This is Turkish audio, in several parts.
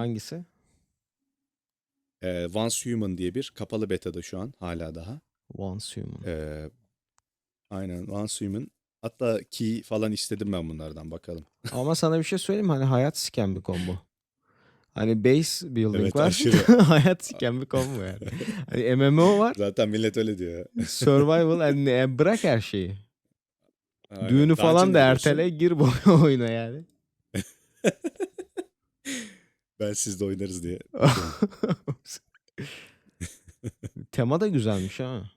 Hangisi? Ee, Once Human diye bir kapalı beta'da şu an hala daha. Once Human. Ee, aynen Once Human. Hatta key falan istedim ben bunlardan bakalım. Ama sana bir şey söyleyeyim? Hani hayat siken bir combo. Hani base building Evet, var. hayat siken bir combo yani. Hani MMO var. Zaten millet öyle diyor. Survival hani e, bırak her şeyi. Aynen. Düğünü falan Dungeon da ertele gir bu oyuna yani. Ben sizde oynarız diye. Tema da güzelmiş ha.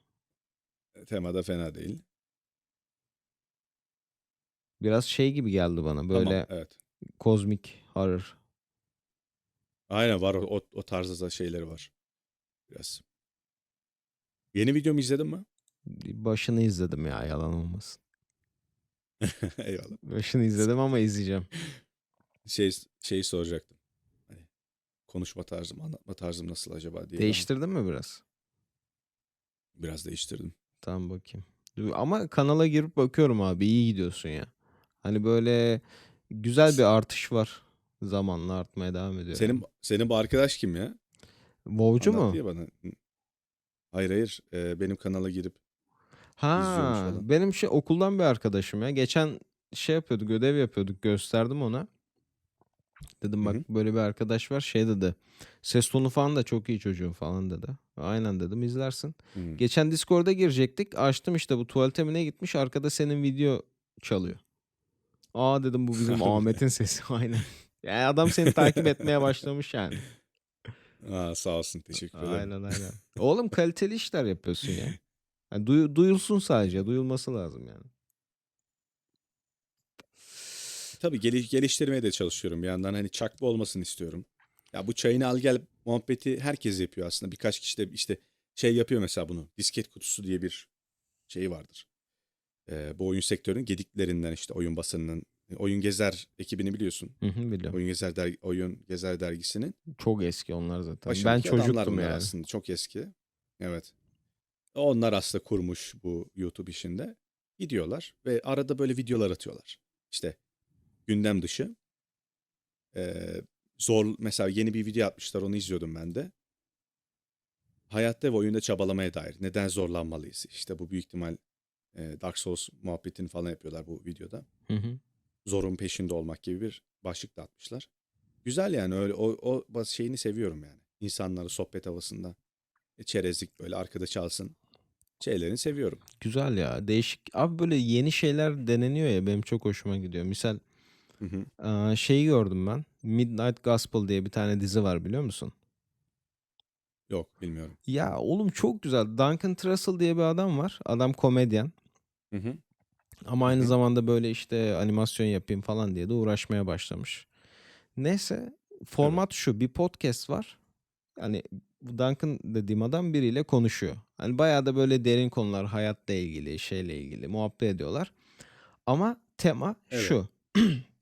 Tema da fena değil. Biraz şey gibi geldi bana böyle Tamam, evet. kozmik horror. Aynen var o, o, tarzda şeyleri var. Biraz. Yeni videomu izledin mi? Başını izledim ya yalan olmasın. Eyvallah. Başını izledim ama izleyeceğim. Şey şeyi soracaktım. Konuşma tarzım, anlatma tarzım nasıl acaba diye. Değiştirdin mi biraz? Biraz değiştirdim. Tamam bakayım. Ama kanala girip bakıyorum abi iyi gidiyorsun ya. Hani böyle güzel bir artış var. Zamanla artmaya devam ediyor. Senin senin bu arkadaş kim ya? WoW'cu mu? Ya bana. Hayır hayır. Ee, benim kanala girip Ha, benim şey okuldan bir arkadaşım ya. Geçen şey yapıyorduk, ödev yapıyorduk. Gösterdim ona. Dedim bak hı. böyle bir arkadaş var. Şey dedi. Ses tonu falan da çok iyi çocuğun falan dedi. Aynen dedim izlersin. Hmm. Geçen Discord'a girecektik. Açtım işte bu tuvalete mi ne gitmiş. Arkada senin video çalıyor. Aa dedim bu bizim Ahmet'in sesi. Aynen. Yani adam seni takip etmeye başlamış yani. Aa, sağ olsun. Teşekkür ederim. Aynen aynen. Oğlum kaliteli işler yapıyorsun ya. Yani duyu- duyulsun sadece. Duyulması lazım yani. Tabii geli- geliştirmeye de çalışıyorum. Bir yandan hani çakma olmasını istiyorum. Ya bu çayını al gel muhabbeti herkes yapıyor aslında. Birkaç kişi de işte şey yapıyor mesela bunu. Disket kutusu diye bir şey vardır. Ee, bu oyun sektörünün gediklerinden işte oyun basınının Oyun Gezer ekibini biliyorsun. Hı hı, biliyorum. Oyun Gezer dergi, Oyun Gezer dergisinin Çok eski onlar zaten. ben başındaki adamlar çocuktum yani. aslında. Çok eski. Evet. Onlar aslında kurmuş bu YouTube işinde. Gidiyorlar ve arada böyle videolar atıyorlar. İşte gündem dışı. Ee, zor mesela yeni bir video atmışlar onu izliyordum ben de. Hayatta ve oyunda çabalamaya dair. Neden zorlanmalıyız? İşte bu büyük ihtimal e, Dark Souls muhabbetini falan yapıyorlar bu videoda. Hı hı. Zorun peşinde olmak gibi bir başlık da atmışlar. Güzel yani öyle o, o şeyini seviyorum yani. İnsanları sohbet havasında e, çerezlik böyle arkada çalsın. Şeylerini seviyorum. Güzel ya. Değişik. Abi böyle yeni şeyler deneniyor ya benim çok hoşuma gidiyor. Misal Hı hı. aa, şeyi gördüm ben. Midnight Gospel diye bir tane dizi var biliyor musun? Yok bilmiyorum. Ya oğlum çok güzel. Duncan Trussell diye bir adam var. Adam komedyen. Hı hı. Ama aynı hı. zamanda böyle işte animasyon yapayım falan diye de uğraşmaya başlamış. Neyse format şu bir podcast var. Yani bu Duncan dediğim adam biriyle konuşuyor. Hani bayağı da böyle derin konular hayatla ilgili şeyle ilgili muhabbet ediyorlar. Ama tema Evet. şu.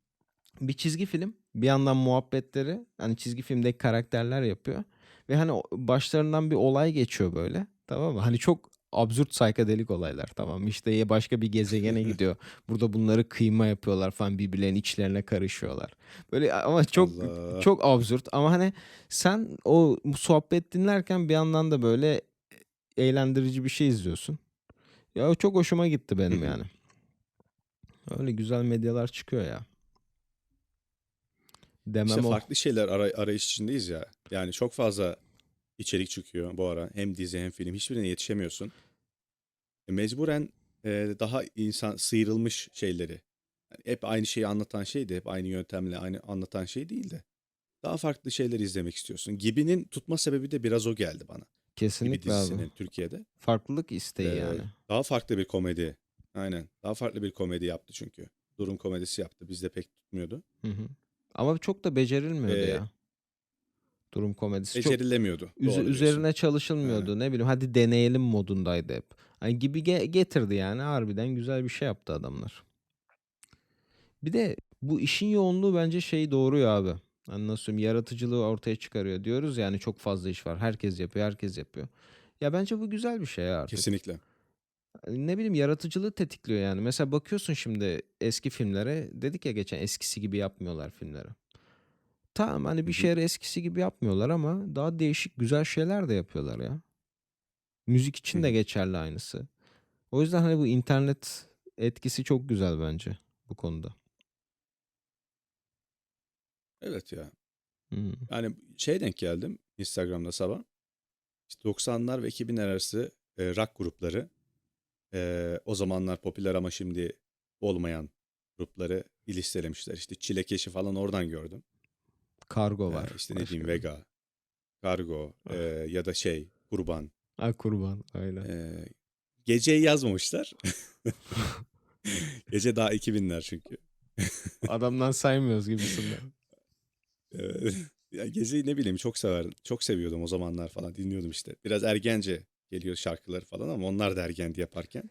bir çizgi film bir yandan muhabbetleri hani çizgi filmdeki karakterler yapıyor. Ve hani başlarından bir olay geçiyor böyle. Tamam mı? Hani çok absürt psikodelik olaylar tamam? İşte başka bir gezegene gidiyor. Burada bunları kıyma yapıyorlar falan birbirlerinin içlerine karışıyorlar. Böyle ama çok Allah. çok absürt ama hani sen o sohbet dinlerken bir yandan da böyle eğlendirici bir şey izliyorsun. Ya çok hoşuma gitti benim yani. Öyle güzel medyalar çıkıyor ya. Demem İşte o. farklı şeyler aray- arayış içindeyiz ya. Yani çok fazla içerik çıkıyor bu ara. Hem dizi hem film. Hiçbirine yetişemiyorsun. E, mecburen e, daha insan sıyrılmış şeyleri. Yani hep aynı şeyi anlatan şey de hep aynı yöntemle aynı anlatan şey değil de. Daha farklı şeyler izlemek istiyorsun. Gibi'nin tutma sebebi de biraz o geldi bana. Gibi Kesinlikle abi. dizisinin Türkiye'de. Farklılık isteği Ee, yani. Daha farklı bir komedi. Aynen. Daha farklı bir komedi yaptı çünkü. Durum komedisi yaptı. Bizde pek tutmuyordu. Hı hı. Ama çok da becerilmiyordu Ee, ya. Durum komedisi çok Becerilemiyordu. üze- Doğru diyorsun. üzerine çalışılmıyordu. Ne bileyim hadi deneyelim modundaydı hep. Hani gibi ge- getirdi yani harbiden güzel bir şey yaptı adamlar. Bir de bu işin yoğunluğu bence şey doğuruyor abi. Hani nasıl söyleyeyim yaratıcılığı ortaya çıkarıyor diyoruz yani çok fazla iş var. Herkes yapıyor, herkes yapıyor. Ya bence bu güzel bir şey artık. Kesinlikle. Ne bileyim yaratıcılığı tetikliyor yani. Mesela bakıyorsun şimdi eski filmlere dedik ya geçen eskisi gibi yapmıyorlar filmleri. Tamam hani Hı bir hı. şeyleri eskisi gibi yapmıyorlar ama daha değişik güzel şeyler de yapıyorlar ya. Müzik Hı için de hı. geçerli aynısı. O yüzden hani bu internet etkisi çok güzel bence bu konuda. Evet ya. Hımm. Yani şeye denk geldim Instagram'da sabah. İşte 90'lar ve 2000'ler arası e, rock grupları, e, o zamanlar popüler ama şimdi olmayan grupları bir listelemişler. İşte Çilekeşi falan oradan gördüm. Kargo E, var işte ne diyeyim. Vega, Kargo e, ya da şey Kurban. A, Kurban aynen. E, geceyi yazmamışlar. Gece daha 2000'ler çünkü. Adamdan saymıyoruz gibisinden. Ya Gezi'yi ne bileyim çok severdim. Çok seviyordum o zamanlar falan dinliyordum işte. Biraz ergence geliyor şarkıları falan ama onlar da ergendi yaparken.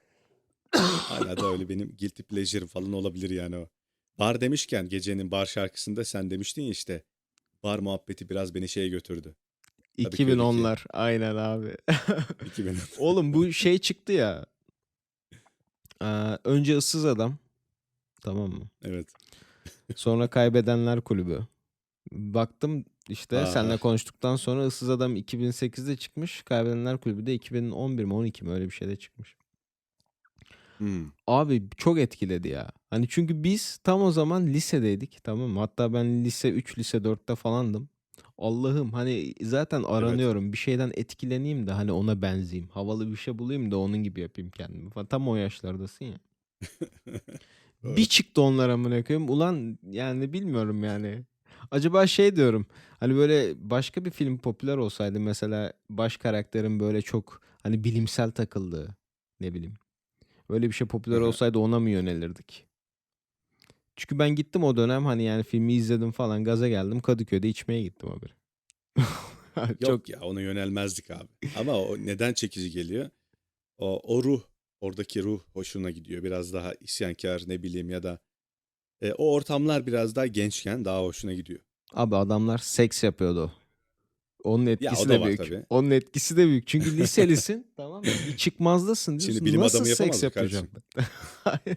Hala da öyle benim guilty pleasure falan olabilir yani o. Bar demişken gecenin bar şarkısında sen demiştin ya işte bar muhabbeti biraz beni şeye götürdü. Kadıköy'deki 2010'lar aynen abi. 2000. Oğlum bu şey çıktı ya. Eee, önce Issız Adam. Tamam mı? Evet. Sonra Kaybedenler Kulübü. Baktım işte seninle Aa, konuştuktan sonra Issız Adam 2008'de çıkmış. Kaybedenler Kulübü de 2011 mi 12 mi öyle bir şeyde çıkmış. hmm, Abi çok etkiledi ya. Hani çünkü biz tam o zaman lisedeydik tamam mı? Hatta ben lise 3, lise 4'te falandım. Allah'ım hani zaten evet. aranıyorum. Bir şeyden etkileneyim de hani ona benzeyeyim. Havalı bir şey bulayım da onun gibi yapayım kendimi falan. Tam o yaşlardasın ya. Bir çıktı onlar amına koyayım. Ulan yani bilmiyorum yani. Acaba şey diyorum. Hani böyle başka bir film popüler olsaydı mesela baş karakterin böyle çok hani bilimsel takıldığı ne bileyim. Öyle bir şey popüler olsaydı ona mı yönelirdik? Çünkü ben gittim o dönem hani yani filmi izledim falan gaza geldim Kadıköy'de içmeye gittim haberi. Çok Yok ya ona yönelmezdik abi. Ama o neden çekici geliyor? O, o ruh, oradaki ruh hoşuna gidiyor. Biraz daha isyankar ne bileyim ya da e, o ortamlar biraz daha gençken daha hoşuna gidiyor. abi adamlar seks yapıyordu. Onun etkisi de var büyük. tabii. Onun etkisi de büyük. Çünkü liselisin tamam mı? Bir çıkmazdasın Şimdi diyorsun. bilim Nasıl adamı seks yapamaz mı kardeşim? yapacaklar?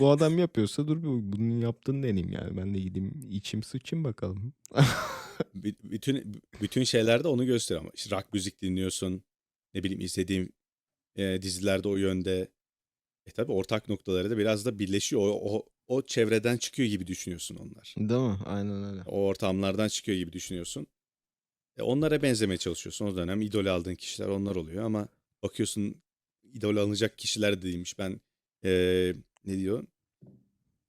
Bu adam yapıyorsa dur bir bunun yaptığını deneyeyim yani. Ben de gideyim içim sıçayım bakalım. Bütün bütün şeylerde onu gösteriyor ama işte rock müzik dinliyorsun. Ne bileyim izlediğim e, dizilerde o yönde. E tabii ortak noktaları da biraz da birleşiyor. O, o, o çevreden çıkıyor gibi düşünüyorsun onlar. Değil mi? Aynen öyle. O ortamlardan çıkıyor gibi düşünüyorsun. E, onlara benzemeye çalışıyorsun. O dönem idol aldığın kişiler onlar oluyor ama bakıyorsun idol alınacak kişiler de değilmiş. Ben e, ne diyor?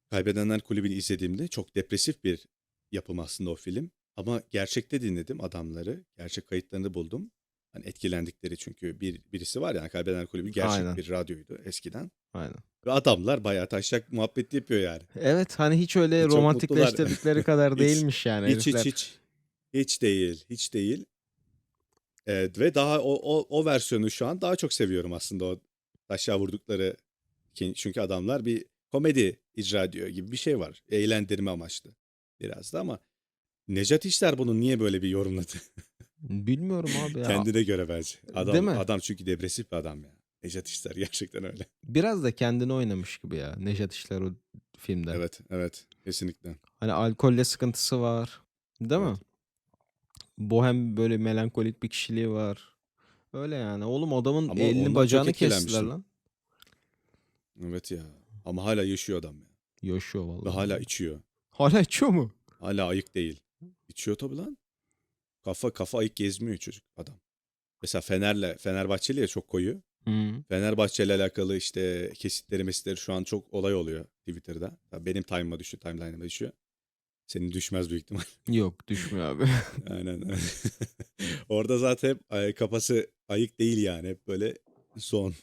Kaybedenler Kulübü'nü izlediğimde çok depresif bir yapım aslında o film. Ama gerçekte dinledim adamları. Gerçek kayıtlarını buldum. Hani etkilendikleri çünkü bir birisi var yani Kaybedenler Kulübü gerçek Aynen. bir radyoydu eskiden. Aynen. Ve adamlar bayağı taşak muhabbeti yapıyor yani. Evet hani hiç öyle mutlular. romantikleştirdikleri kadar Hiç, değilmiş yani hiç hiç herifler. hiç. Hiç değil, hiç değil. Evet, ve daha o, o, o versiyonu şu an daha çok seviyorum aslında o aşağı vurdukları çünkü adamlar bir komedi icra ediyor gibi bir şey var. Eğlendirme amaçlı biraz da ama Necat İşler bunu niye böyle bir yorumladı? Bilmiyorum abi ya. Kendine göre bence. Değil Adam mi? adam çünkü depresif bir adam ya. Necat İşler gerçekten öyle. Biraz da kendini oynamış gibi ya Nejat İşler o filmde. Evet, evet. Kesinlikle. Hani alkolle sıkıntısı var. Değil mi? Evet. Bohem böyle melankolik bir kişiliği var. Öyle yani. Oğlum adamın Ama elini ondan çok bacağını kestiler etkilenmiştim. lan. Evet ya. Ama hala yaşıyor adam ya. Yaşıyor Ve vallahi. hala içiyor. Hala içiyor mu? Hala ayık değil. İçiyor tabii lan. Kafa kafa ayık gezmiyor çocuk adam. Mesela Fener'le Fenerbahçeli ya çok koyu. Hı. Fenerbahçe ile alakalı işte kesitleri mesitleri şu an çok olay oluyor Twitter'da. Tabii benim time'ıma düşüyor, timeline'ıma düşüyor. Senin düşmez büyük ihtimal. Yok düşmüyor abi. Aynen. Orada zaten kafası ayık değil yani. Hep böyle son.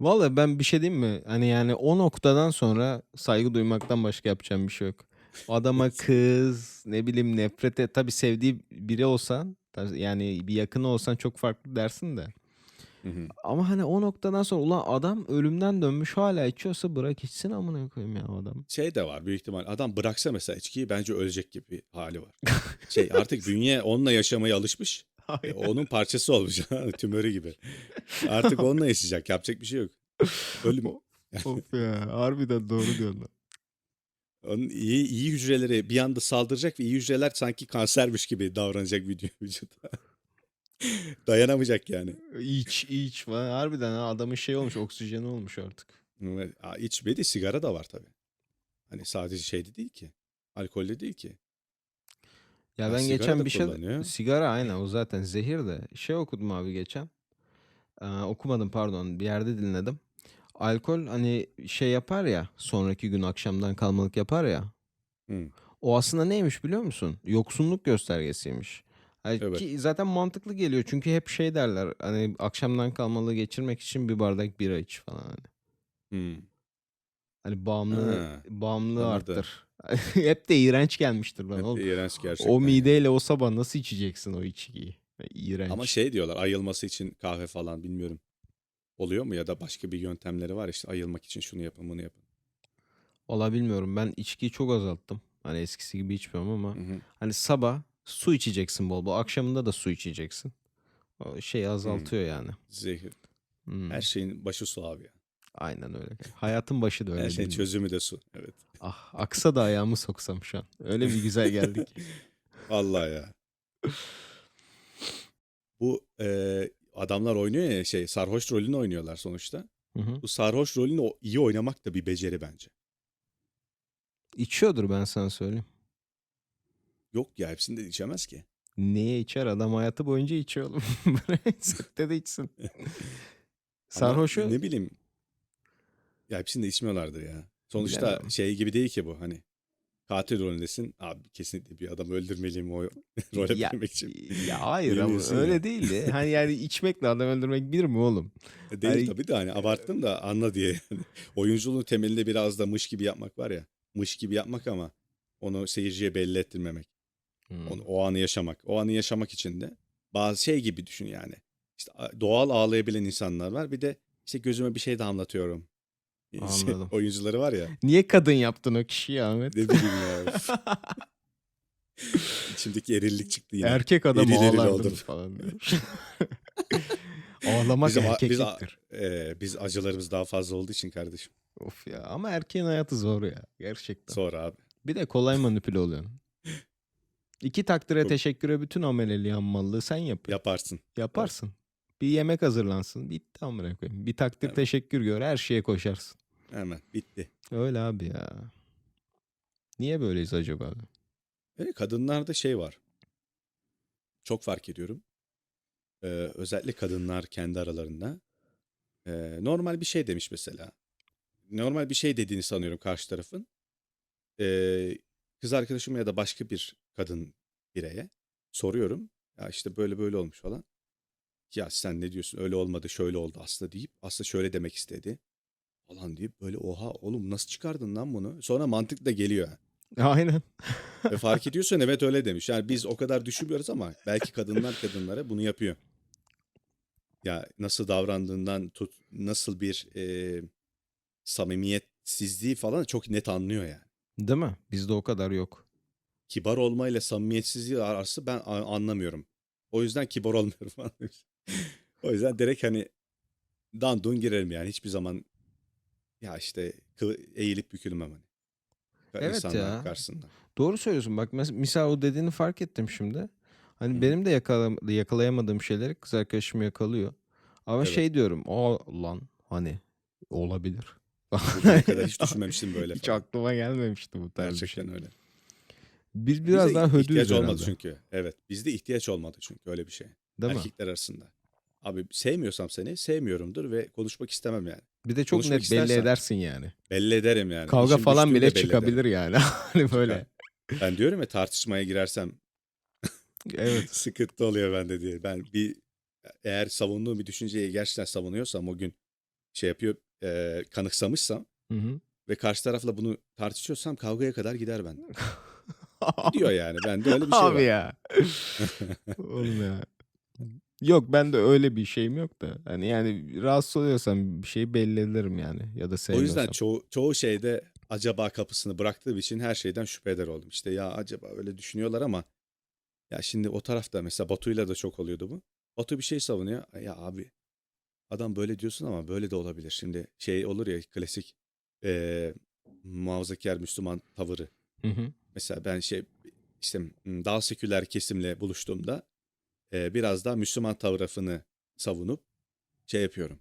Vallahi ben bir şey diyeyim mi? Hani yani o noktadan sonra saygı duymaktan başka yapacağım bir şey yok. Adama kız ne bileyim nefret et. Tabii sevdiği biri olsan yani bir yakını olsan çok farklı dersin de. Hı hı. Ama hani o noktadan sonra ulan adam ölümden dönmüş hala içiyorsa bırak içsin amına koyayım ya adam. Şey de var büyük ihtimal. Adam bıraksa mesela içkiyi bence ölecek gibi bir hali var. Şey artık bünye onunla yaşamaya alışmış. E, onun parçası olmuş. Tümörü gibi. Artık onunla yaşayacak. Yapacak bir şey yok. Ölüm. Of ya harbiden doğru diyorsun. Onun iyi, iyi hücreleri bir anda saldıracak ve iyi hücreler sanki kansermiş gibi davranacak vücu- vücuda. Dayanamayacak yani. İç iç falan. Harbiden ha, adamın şey olmuş oksijeni olmuş artık. Evet, aa, içmedi sigara da var tabii. Hani sadece şeyde değil ki. Alkolle değil ki. Ya Ya ben sigara geçen da bir şey kullanıyor. sigara aynen o zaten zehir de şey okudum abi geçen. Ee, okumadım pardon bir yerde dinledim. Alkol hani şey yapar ya sonraki gün akşamdan kalmalık yapar ya. Hı. O aslında neymiş biliyor musun? Yoksunluk göstergesiymiş. Hani Evet. ki zaten mantıklı geliyor çünkü hep şey derler hani akşamdan kalmalığı geçirmek için bir bardak bira iç falan hani. Hı. Hani bağımlı Ha, anladım. arttır. hep de iğrenç gelmiştir bana. Hep de iğrenç gerçekten. O mideyle o sabah nasıl içeceksin o içkiyi? İğrenç. Ama şey diyorlar ayılması için kahve falan bilmiyorum. Oluyor mu ya da başka bir yöntemleri var işte ayılmak için şunu yapın bunu yapın. Valla bilmiyorum. Ben içkiyi çok azalttım. Hani eskisi gibi içmiyorum ama Hı hı. hani sabah su içeceksin bol bol. Akşamında da su içeceksin. O şeyi azaltıyor yani. Zehir. Hmm, Her şeyin başı su abi ya. Aynen öyle. Hayatın başı da öyle Her şeyin değil mi? çözümü de su. Evet. Ah, aksa da ayağımı soksam şu an. Öyle bir güzel geldik. Vallahi ya. Bu e, adamlar oynuyor ya şey sarhoş rolünü oynuyorlar sonuçta. Hı hı. Bu sarhoş rolünü iyi oynamak da bir beceri bence. İçiyordur ben sana söyleyeyim. Yok ya hepsini de içemez ki. Neye içer adam hayatı boyunca içiyor oğlum. Sette de içsin. Ama Sarhoşu ne bileyim. Ya hepsini de içmiyorlardır ya. Sonuçta Bilemem. şey gibi değil ki bu hani. Katil rolündesin. Abi kesinlikle bir adam öldürmeliyim o role ya, girmek için. ya hayır ama öyle ya. değil de. Hani yani içmekle adam öldürmek bir mi oğlum? E, Değil Hani tabii de hani abarttım da anla diye. Yani. Oyunculuğun temelinde biraz da mış gibi yapmak var ya. Mış gibi yapmak ama onu seyirciye belli ettirmemek. Hmm. Onu, o anı yaşamak. O anı yaşamak için de bazı şey gibi düşün yani. İşte doğal ağlayabilen insanlar var. Bir de işte gözüme bir şey de anlatıyorum. Şey, Anladım. oyuncuları var ya. Niye kadın yaptın o kişiyi Ahmet? Ne bileyim ya. İçimdeki erillik çıktı yine. Erkek adam Eril eril ağlardım oldum. falan demiş. Ağlamak Bizim, a- biz, a- erkekliktir. e, biz acılarımız daha fazla olduğu için kardeşim. Of ya ama erkeğin hayatı zor ya gerçekten. Sonra abi. Bir de kolay manipüle oluyorsun. İki takdire Çok- teşekküre bütün ameleliği hammallığı sen yapıyorsun. Yaparsın. Yaparsın. Bir yemek hazırlansın. Bitti amına koyayım. Bir takdir Evet. teşekkür gör. Her şeye koşarsın. Hemen bitti. Öyle abi ya. Niye böyleyiz acaba? Evet, kadınlarda şey var. Çok fark ediyorum. Ee, özellikle kadınlar kendi aralarında. Ee, normal bir şey demiş mesela. Normal bir şey dediğini sanıyorum karşı tarafın. Ee, kız arkadaşım ya da başka bir kadın bireye soruyorum. Ya işte böyle böyle olmuş falan. Ya sen ne diyorsun öyle olmadı şöyle oldu aslında deyip aslında şöyle demek istedi. Falan deyip böyle oha oğlum nasıl çıkardın lan bunu? Sonra mantık da geliyor. Aynen. Ve fark ediyorsan evet öyle demiş. Yani biz o kadar düşünmüyoruz ama belki kadınlar kadınlara bunu yapıyor. Ya nasıl davrandığından tut, nasıl bir e, samimiyetsizliği falan çok net anlıyor yani. Değil mi? Bizde o kadar yok. Kibar olmayla samimiyetsizliği arası ben anlamıyorum. O yüzden kibar olmuyorum falan demiş. O yüzden direkt hani dandun girerim yani hiçbir zaman ya işte eğilip bükülmem hani. Evet İnsanlar ya. karşısında. Doğru söylüyorsun. Bak mes- misal o dediğini fark ettim şimdi. Hani Hı. benim de yakala- yakalayamadığım şeyleri kız arkadaşım yakalıyor. Ama Evet. şey diyorum. O lan hani olabilir. Bugüne kadar hiç düşünmemiştim böyle Hiç falan. aklıma gelmemişti bu tarz bir şey. Gerçekten öyle. Biz biraz Bize daha ihtiyaç hödüyüz olmadı herhalde. çünkü. Evet. Bizde ihtiyaç olmadı çünkü öyle bir şey. Değil mi? Erkekler arasında. Abi sevmiyorsam seni sevmiyorumdur ve konuşmak istemem yani. Bir de çok konuşmak net belli istersen- edersin yani. Belli ederim yani. Kavga İşim falan bile belli çıkabilir ederim. yani. Hani böyle. Ben diyorum ya tartışmaya girersem Evet. sıkıntı oluyor bende diye. Ben bir eğer savunduğum bir düşünceyi gerçekten savunuyorsam o gün şey yapıyor e, kanıksamışsam Hı hı. ve karşı tarafla bunu tartışıyorsam kavgaya kadar gider ben. Gidiyor yani. Bende öyle bir şey Abi var. ya. Oğlum ya. Yok ben de öyle bir şeyim yok da. Hani yani rahatsız oluyorsam bir şeyi belli ederim yani. Ya da O sevmiyorsam. yüzden çoğu, çoğu şeyde acaba kapısını bıraktığım için her şeyden şüphe eder oldum. İşte ya acaba öyle düşünüyorlar ama ya şimdi o tarafta mesela Batu'yla da çok oluyordu bu. Batu bir şey savunuyor. Ya abi adam böyle diyorsun ama böyle de olabilir. Şimdi şey olur ya klasik eee, muhafazakar Müslüman tavırı. Hı hı. Mesela ben şey işte m, daha seküler kesimle buluştuğumda e, biraz daha Müslüman tarafını savunup şey yapıyorum.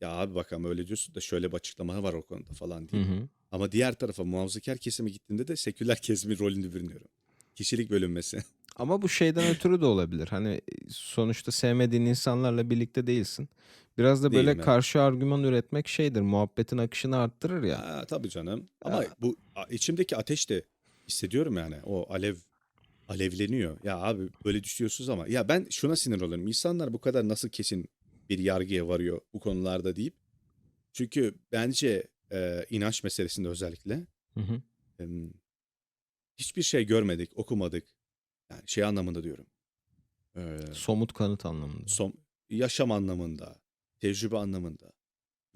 Ya abi bak ama öyle diyorsun da şöyle bir açıklama var o konuda falan Hı diye. hı. Ama diğer tarafa muhafazakar kesime gittiğimde de seküler kesimin rolünü bürünüyorum. Kişilik bölünmesi. Ama bu şeyden ötürü de olabilir. Hani sonuçta sevmediğin insanlarla birlikte değilsin. Biraz da böyle Değilim, karşı argüman üretmek şeydir. Muhabbetin akışını arttırır ya. Ha, tabii canım. Ama Ya. bu a- içimdeki ateş de hissediyorum yani. O alev alevleniyor. Ya abi böyle düşünüyorsunuz ama ya ben şuna sinir oluyorum. İnsanlar bu kadar nasıl kesin bir yargıya varıyor bu konularda deyip. Çünkü bence e, inanç meselesinde özellikle Hı hı. em, hiçbir şey görmedik, okumadık. Yani şey anlamında diyorum. Ee, Somut kanıt anlamında. son yaşam anlamında, tecrübe anlamında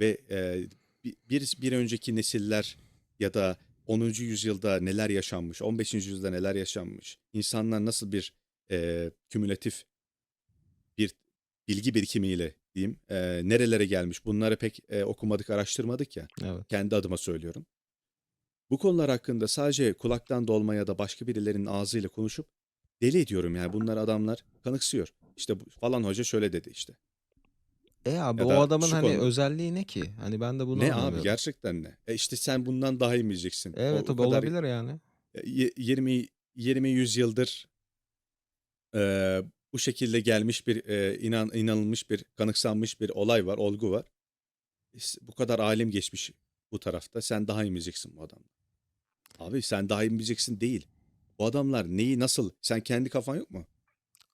ve e, bi- bir bir önceki nesiller ya da 10. yüzyılda neler yaşanmış, 15. yüzyılda neler yaşanmış, insanlar nasıl bir e, kümülatif bir bilgi birikimiyle diyeyim, e, nerelere gelmiş, bunları pek e, okumadık, araştırmadık ya. Evet. Kendi adıma söylüyorum. Bu konular hakkında sadece kulaktan dolma ya da başka birilerinin ağzıyla konuşup deli ediyorum yani bunlar adamlar kanıksıyor. İşte bu, falan hoca şöyle dedi işte. E abi Ya o da adamın şu hani konu. özelliği ne ki? Hani ben de bunu ne abi anlamıyorum. gerçekten ne? E işte sen bundan daha iyi mi bileceksin? O- Evet o abi kadar olabilir yani. y- 20 20 yüzyıldır e, bu şekilde gelmiş bir e, inan inanılmış bir kanıksanmış bir olay var, olgu var. İs- Bu kadar alim geçmiş bu tarafta. Sen daha iyi mi bileceksin bu adamdan? Abi sen daha iyi mi bileceksin değil. Bu adamlar neyi nasıl? Sen kendi kafan yok mu?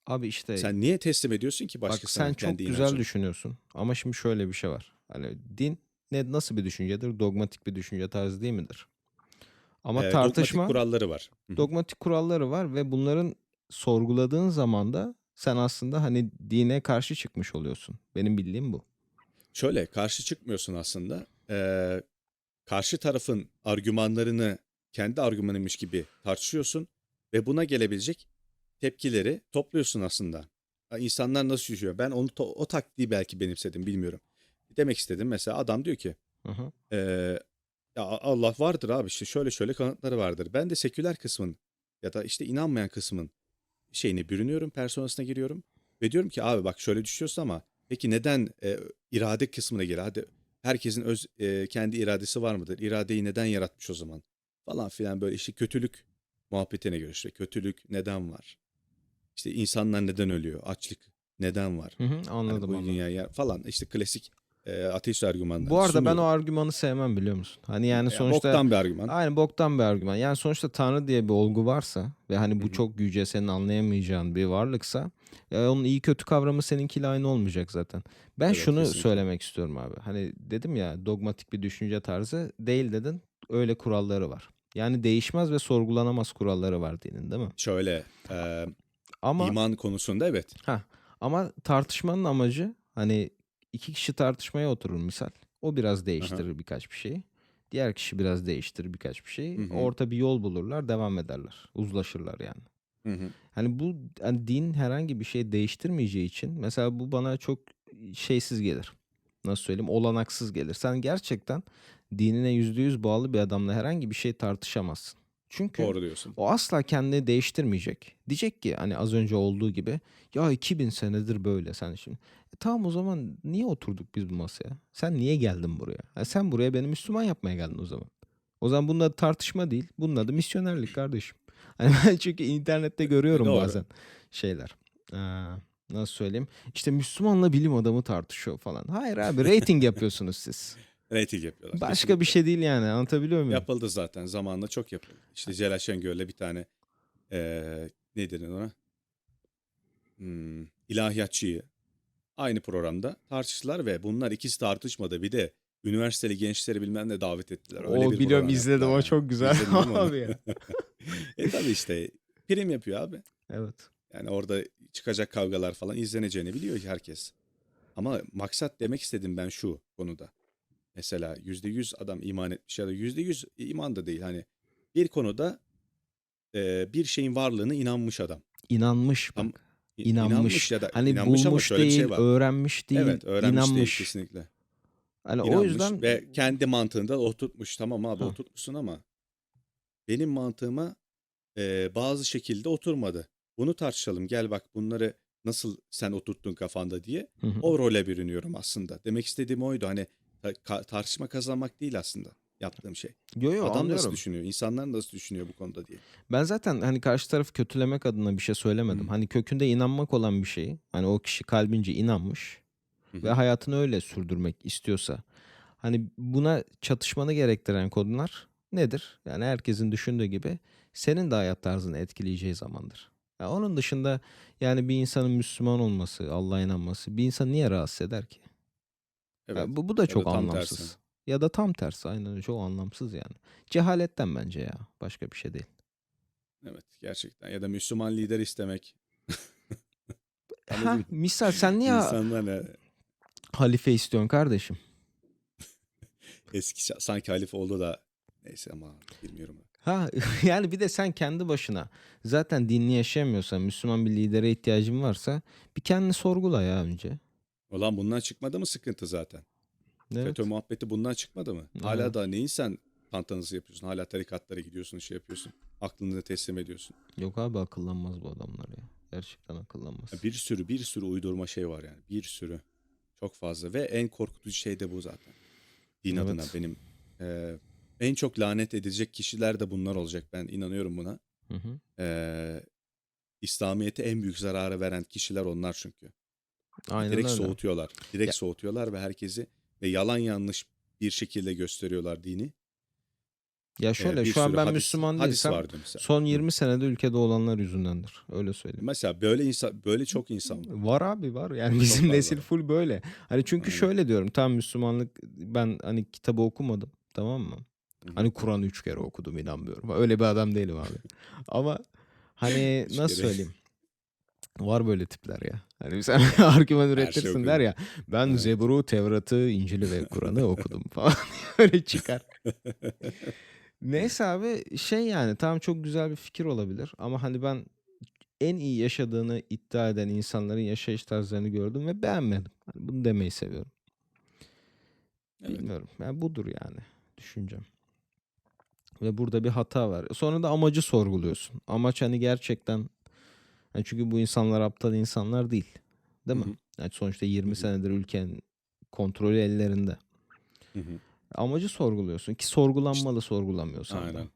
Abi işte Sen niye teslim ediyorsun ki bak başkasına sen çok kendi güzel inancını? düşünüyorsun. Ama şimdi şöyle bir şey var. Hani din ne nasıl bir düşüncedir? Dogmatik bir düşünce tarzı değil midir? Ama Ee, tartışma dogmatik kuralları var. Hı hı. dogmatik kuralları var ve bunların sorguladığın zaman da sen aslında hani dine karşı çıkmış oluyorsun. Benim bildiğim bu. Şöyle karşı çıkmıyorsun aslında. Ee, karşı tarafın argümanlarını kendi argümanıymış gibi tartışıyorsun ve buna gelebilecek tepkileri topluyorsun aslında. İnsanlar nasıl düşüyor? Ben onu o taktiği belki benimsedim bilmiyorum. Demek istedim mesela adam diyor ki Hı hı. ee, ya Allah vardır abi işte şöyle şöyle kanıtları vardır. Ben de seküler kısmın ya da işte inanmayan kısmın şeyine bürünüyorum, personasına giriyorum ve diyorum ki abi bak şöyle düşüyorsun ama peki neden e, irade kısmına gir? Hadi herkesin öz e, kendi iradesi var mıdır? İradeyi neden yaratmış o zaman? Falan filan böyle işte kötülük muhabbetine göre işte kötülük neden var? İşte insanlar neden ölüyor? Açlık neden var? Hı hı, Hani anladım bu anladım. dünyaya falan işte klasik e, ateist argümanları Bu arada ben o argümanı sevmem biliyor musun? Hani yani Ya, sonuçta boktan bir argüman. aynı boktan bir argüman. Yani sonuçta Tanrı diye bir olgu varsa ve hani bu hı. çok yüce senin anlayamayacağın bir varlıksa ya onun iyi kötü kavramı seninkiyle aynı olmayacak zaten. Ben Evet, şunu kesinlikle. söylemek istiyorum abi. Hani dedim ya dogmatik bir düşünce tarzı değil dedin. Öyle kuralları var. Yani değişmez ve sorgulanamaz kuralları var dinin değil mi? Şöyle e, Ama iman konusunda evet. Ha, ama tartışmanın amacı hani iki kişi tartışmaya oturur misal. O biraz değiştirir birkaç bir şeyi. Diğer kişi biraz değiştirir birkaç bir şeyi. Hı hı. Orta bir yol bulurlar, devam ederler. Uzlaşırlar yani. Hani bu hani din herhangi bir şey değiştirmeyeceği için mesela bu bana çok şeysiz gelir. Nasıl söyleyeyim? Olanaksız gelir. Sen gerçekten dinine yüzde yüz bağlı bir adamla herhangi bir şey tartışamazsın. Çünkü Doğru diyorsun. o asla kendini değiştirmeyecek. Diyecek ki hani az önce olduğu gibi ya 2000 senedir böyle sen şimdi. E tamam o zaman niye oturduk biz bu masaya? Sen niye geldin buraya? Ha, sen buraya beni Müslüman yapmaya geldin o zaman. O zaman bunun adı tartışma değil. Bunun adı misyonerlik kardeşim. Hani ben çünkü internette görüyorum Doğru. bazen şeyler. Aa, nasıl söyleyeyim? İşte Müslümanla bilim adamı tartışıyor falan. Hayır abi rating yapıyorsunuz siz. Rating yapıyorlar. Başka Kesinlikle. bir şey değil yani anlatabiliyor muyum? Yapıldı zaten. Zamanında çok yapıldı. İşte Celal Şengör'le bir tane eee ne denir ona? Hmm, ilahiyatçıyı aynı programda tartıştılar ve bunlar ikisi tartışmadı. Bir de üniversiteli gençleri bilmem ne davet ettiler. Öyle o bir biliyorum program izledim yaptılar o çok güzel İzledin değil mi onu? abi ya. e tabii işte prim yapıyor abi. Evet. Yani orada çıkacak kavgalar falan izleneceğini biliyor herkes. Ama maksat demek istedim ben şu konuda. Mesela yüzde yüz adam iman etmiş ya da yüzde yüz iman da değil. Hani bir konuda e, bir şeyin varlığına inanmış adam. İnanmış bak. İ- İnanmış. ya da Hani inanmış bulmuş değil, şey var. öğrenmiş değil, evet öğrenmiş inanmış. değil kesinlikle. Hani o İnanmış yüzden ve kendi mantığında oturtmuş. Tamam abi Ha. oturtmuşsun ama benim mantığıma e, bazı şekilde oturmadı. Bunu tartışalım. Gel bak bunları nasıl sen oturttun kafanda diye. Hı hı. O role bürünüyorum aslında. Demek istediğim oydu. Hani ta- tartışma kazanmak değil aslında yaptığım şey. Yo yo Adam nasıl anlıyorum. düşünüyor? İnsanlar nasıl düşünüyor bu konuda diye. Ben zaten hani karşı tarafı kötülemek adına bir şey söylemedim. Hı. Hani kökünde inanmak olan bir şey. Hani o kişi kalbince inanmış Hı ve hayatını öyle sürdürmek istiyorsa. Hani buna çatışmanı gerektiren konular nedir? Yani herkesin düşündüğü gibi senin de hayat tarzını etkileyeceği zamandır. Ya onun dışında yani bir insanın Müslüman olması, Allah'a inanması bir insanı niye rahatsız eder ki? Ya Evet. bu, bu da Ya çok da tam anlamsız. tersi. Ya da tam tersi aynen çok anlamsız yani. Cehaletten bence ya. Başka bir şey değil. Evet gerçekten. Ya da Müslüman lider istemek. Ha, misal sen niye İnsanlar ne? halife istiyorsun kardeşim? Eski sanki halife oldu da neyse ama bilmiyorum. Ha yani bir de sen kendi başına zaten dinini yaşayamıyorsan Müslüman bir lidere ihtiyacın varsa bir kendini sorgula ya önce. Ulan bundan çıkmadı mı sıkıntı zaten? Evet. FETÖ muhabbeti bundan çıkmadı mı? Evet. Hala da neyin sen tantanızı yapıyorsun? Hala tarikatlara gidiyorsun, şey yapıyorsun. Aklını teslim ediyorsun. Yok abi akıllanmaz bu adamlar ya. Gerçekten akıllanmaz. Bir sürü bir sürü uydurma şey var yani. Bir sürü. Çok fazla ve en korkutucu şey de bu zaten. Din Evet. adına benim e, en çok lanet edecek kişiler de bunlar olacak. Ben inanıyorum buna. Hı hı. E, İslamiyet'e en büyük zararı veren kişiler onlar çünkü. Aynen direkt öyle. soğutuyorlar. Direkt Ya- soğutuyorlar ve herkesi ve yalan yanlış bir şekilde gösteriyorlar dini. Ya şöyle bir şu an ben hadis- Müslüman değilsem son Hı. 20 senede ülkede olanlar yüzündendir. Öyle söyleyeyim. Mesela böyle insan böyle çok insan var. Var abi var. Yani Çok bizim fazla nesil var. full böyle. Hani çünkü Aynen. şöyle diyorum. Tam Müslümanlık ben hani kitabı okumadım. Tamam mı? Hı hı. Hani Kur'an'ı üç kere okudum inanmıyorum. Öyle bir adam değilim abi. Ama hani nasıl söyleyeyim? Var böyle tipler ya. Hani sen argüman şey üretirsin der ya. Ben Evet. Zebur'u, Tevrat'ı, İncil'i ve Kur'an'ı okudum falan. Öyle çıkar. Neyse abi şey yani tam çok güzel bir fikir olabilir. Ama hani ben en iyi yaşadığını iddia eden insanların yaşayış tarzlarını gördüm ve beğenmedim. Hani bunu demeyi seviyorum. Evet. Bilmiyorum. Yani budur yani düşüncem. Ve burada bir hata var. Sonra da amacı sorguluyorsun. Amaç hani gerçekten yani çünkü bu insanlar aptal insanlar değil. Değil Hı mi? hı. Yani sonuçta 20 Hı hı. senedir ülkenin kontrolü ellerinde. Hı hı. Amacı sorguluyorsun ki sorgulanmalı sorgulamıyorsan da. Aynen.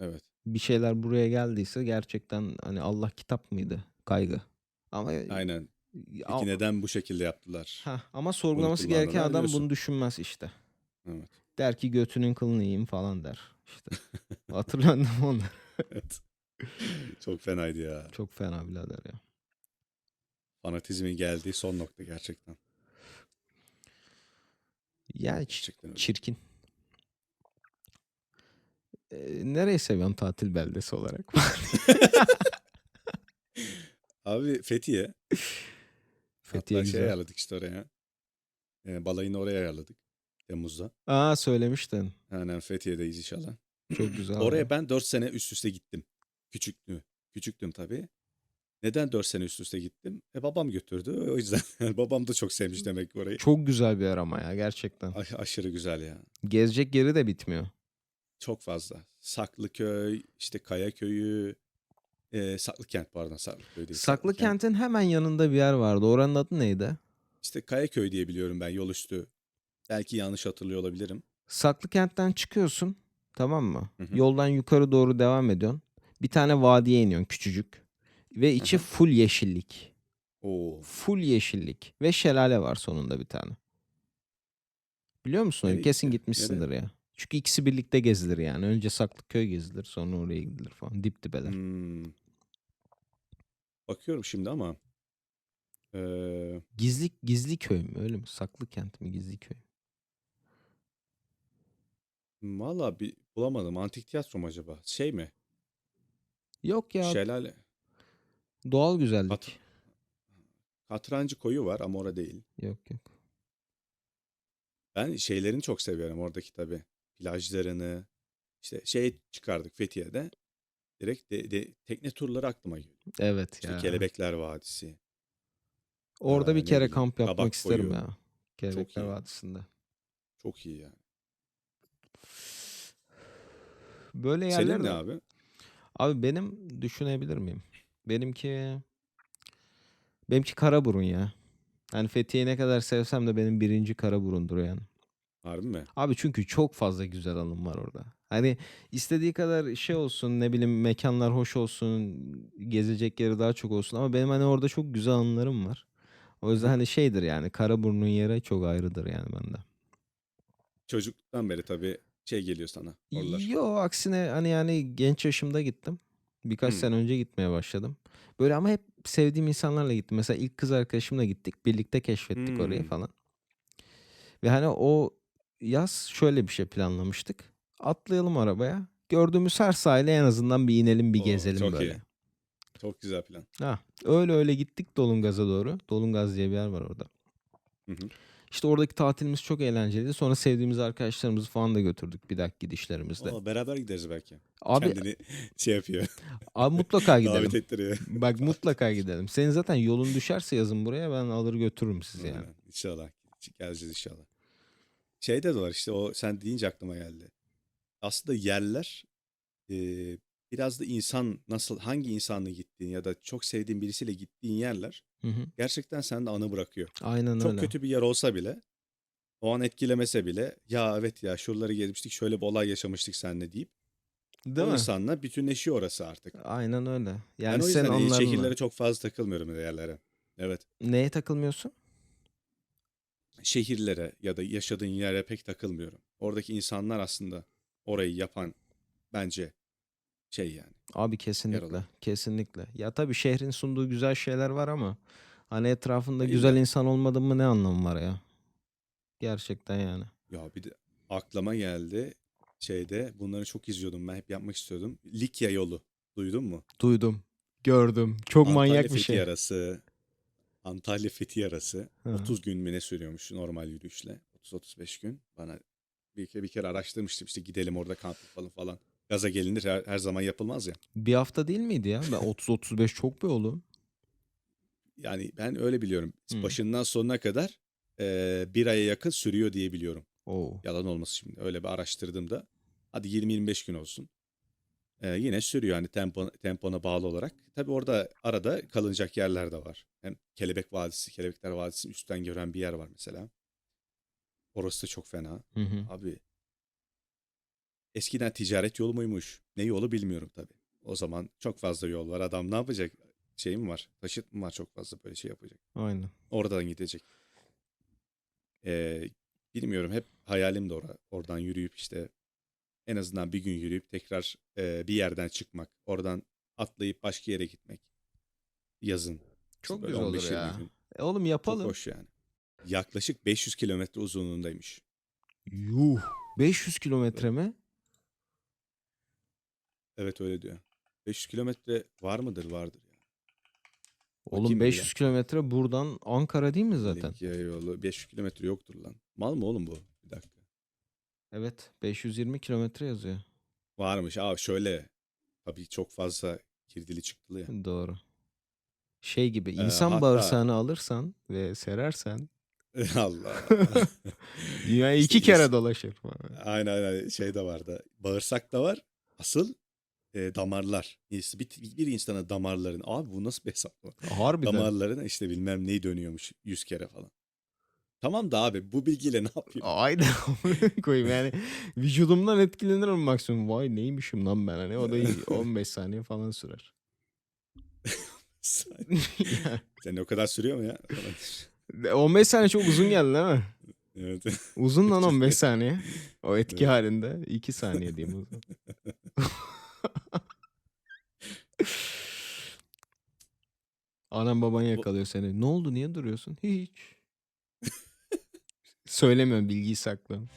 Evet. Bir şeyler buraya geldiyse gerçekten hani Allah kitap mıydı? Kaygı. Ama Aynen. Peki neden bu şekilde yaptılar? Heh, ama sorgulaması gereken adam diyorsun. bunu düşünmez işte. Evet. Der ki götünün kılını yiyeyim falan der. İşte. Hatırladın mı onu? evet. Çok fenaydı ya. Çok fena birader ya. Fanatizmin geldiği son nokta gerçekten. Ya Gerçekten öyle. çirkin. Ee, nereyi seviyorsun tatil beldesi olarak? Abi Fethiye. Fethiye Hatta şey güzel. ayarladık işte oraya. Ee, balayını oraya ayarladık. Temmuz'da. Aa söylemiştin. Aynen Fethiye'deyiz inşallah. Çok güzel. Oraya ya. ben 4 sene üst üste gittim. Küçüktü. Küçüktüm tabii. Neden 4 sene üst üste gittim? E babam götürdü. O yüzden babam da çok sevmiş demek ki orayı. Çok güzel bir yer ama ya gerçekten. A- aşırı güzel ya. Gezecek yeri de bitmiyor. Çok fazla. Saklıköy, işte Kayaköy'ü, e, Saklıkent pardon Saklıköy değil. Saklı kentin hemen yanında bir yer vardı. Oranın adı neydi? İşte Kayaköy diye biliyorum ben yol üstü. Belki yanlış hatırlıyor olabilirim. Saklı kentten çıkıyorsun. Tamam mı? Hı hı. Yoldan yukarı doğru devam ediyorsun. Bir tane vadiye iniyorsun küçücük. Ve içi Aha. full yeşillik. Oo. Full yeşillik. Ve şelale var sonunda bir tane. Biliyor musun? Nereye Kesin gitti? gitmişsindir ya. Çünkü ikisi birlikte gezilir yani. Önce Saklıköy gezilir sonra oraya gidilir falan. Dip dibeler. Hmm. Bakıyorum şimdi ama eee, Gizli gizli köy mü öyle mi? Saklı kent mi gizli köy? valla bir bulamadım. Antik tiyatro mu acaba? Şey mi? Yok ya Şelale. doğal güzellik. Kat- Katrancı koyu var ama orada değil. Yok yok. Ben şeylerini çok seviyorum oradaki tabii. Plajlarını. İşte şey çıkardık Fethiye'de. Direkt de, de- tekne turları aklıma geliyor. Evet İşte ya. Kelebekler Vadisi. Orada Aa, bir ne kere kamp yapmak Kabak isterim Koyu. ya. Kelebekler iyi. Vadisi'nde. Çok iyi yani. Böyle yerler Senin ne abi? Abi benim düşünebilir miyim? Benimki benimki Karaburun ya. Yani Fethiye'yi ne kadar sevsem de benim birinci Karaburun'dur yani. Harbi mi? Abi çünkü çok fazla güzel anım var orada. Hani istediği kadar şey olsun ne bileyim mekanlar hoş olsun gezecek yeri daha çok olsun ama benim hani orada çok güzel anılarım var. O yüzden hani şeydir yani Karaburun'un yeri çok ayrıdır yani bende. Çocukluktan beri tabii şey geliyor sana. Oralar. Yo aksine hani yani genç yaşımda gittim. Birkaç Hmm. sene önce gitmeye başladım. Böyle ama hep sevdiğim insanlarla gittim. Mesela ilk kız arkadaşımla gittik. Birlikte keşfettik orayı Hmm. falan. Ve hani o yaz şöyle bir şey planlamıştık. Atlayalım arabaya. Gördüğümüz her sahile en azından bir inelim bir Oo, gezelim çok böyle. iyi. Çok güzel plan. Ha, öyle öyle gittik Dolungaz'a doğru. Dolungaz diye bir yer var orada. Hı hı. İşte oradaki tatilimiz çok eğlenceliydi. Sonra sevdiğimiz arkadaşlarımızı falan da götürdük bir dahaki gidişlerimizde. Aa, beraber gideriz belki. Abi, Kendini şey yapıyor. abi mutlaka gidelim. Davet ettiriyor. Bak mutlaka gidelim. Senin zaten yolun düşerse yazın buraya ben alır götürürüm sizi yani. İnşallah. Geleceğiz inşallah. Şeyde de var işte o sen deyince aklıma geldi. Aslında yerler e, biraz da insan nasıl hangi insanla gittiğin ya da çok sevdiğin birisiyle gittiğin yerler Hı hı. gerçekten sende anı bırakıyor. Aynen Çok öyle. kötü bir yer olsa bile o an etkilemese bile ya evet ya şuraları gezmiştik şöyle bir olay yaşamıştık seninle deyip Değil o mi? insanla bütünleşiyor orası artık. Aynen öyle. Ben Yani o sen yüzden onlarla şehirlere çok fazla takılmıyorum yerlere. Evet. neye takılmıyorsun? şehirlere ya da yaşadığın yere pek takılmıyorum. Oradaki insanlar aslında orayı yapan bence şey yani. Abi kesinlikle. Yaralı. Kesinlikle. Ya tabii şehrin sunduğu güzel şeyler var ama hani etrafında İlla. güzel insan olmadı mı ne anlamı var ya? Gerçekten yani. Ya bir de aklıma geldi şeyde bunları çok izliyordum ben hep yapmak istiyordum. Likya yolu duydun mu? Duydum. Gördüm. Çok manyak Antalya bir Fethiye şey. arası Antalya Fethiye arası hı. 30 gün mü ne sürüyormuş normal yürüyüşle. 30-35 gün. Bana bir kere, bir kere araştırmıştım işte gidelim orada kamp yapalım falan. Gaza gelinir her, her zaman yapılmaz ya. Bir hafta değil miydi ya? Ben 30-35 çok be oğlum. Yani ben öyle biliyorum. Başından sonuna kadar eee, bir aya yakın sürüyor diye biliyorum. Oo. Yalan olması şimdi. Öyle bir araştırdığımda hadi 20-25 gün olsun. Eee, yine sürüyor hani tempo, tempona bağlı olarak. Tabii orada arada kalınacak yerler de var. Hem Kelebek Vadisi, Kelebekler Vadisi'nin üstten gören bir yer var mesela. Orası da çok fena. Hı hı. Abi eskiden ticaret yolu muymuş? Ne yolu bilmiyorum tabii. O zaman çok fazla yol var. Adam ne yapacak? Şey mi var? Taşıt mı var çok fazla böyle şey yapacak? Aynen. Oradan gidecek. Ee, bilmiyorum hep hayalim de ora, oradan yürüyüp işte en azından bir gün yürüyüp tekrar e, bir yerden çıkmak. Oradan atlayıp başka yere gitmek. Yazın. Çok böyle güzel olur 15-20 ya. gün. E oğlum Çok yapalım. hoş yani. Yaklaşık 500 kilometre uzunluğundaymış. Yuh. 500 kilometre mi? Evet öyle diyor. 500 kilometre var mıdır? Vardır ya. Oğlum Bakayım bir 500 kilometre buradan Ankara değil mi zaten? Likya yolu 500 kilometre yoktur lan. Mal mı oğlum bu? Bir dakika. Evet. 520 kilometre yazıyor. Varmış. Aa şöyle. Tabii çok fazla girdili çıktılı ya. Doğru. Şey gibi Ee, insan hatta- bağırsağını alırsan ve serersen Allah. dünyayı İşte iki kere dolaşır. aynen aynen şey de vardı. Bağırsak da var. Asıl e, damarlar. Bir, bir insana damarların. Abi bu nasıl bir hesaplama? Harbiden. Damarların işte bilmem neyi dönüyormuş 100 kere falan. Tamam da abi bu bilgiyle ne yapayım? Aynen koyayım yani vücudumdan etkilenirim maksimum. Vay neymişim lan ben hani o da iyi, 15 saniye falan sürer. Sen o kadar sürüyor mu ya? 15 saniye çok uzun geldi değil mi? evet. Uzun lan 15 saniye. O etki Evet. halinde 2 saniye diyeyim Anam baban yakalıyor seni. Ne oldu niye duruyorsun? Hiç. Söylemiyorum bilgiyi saklıyorum.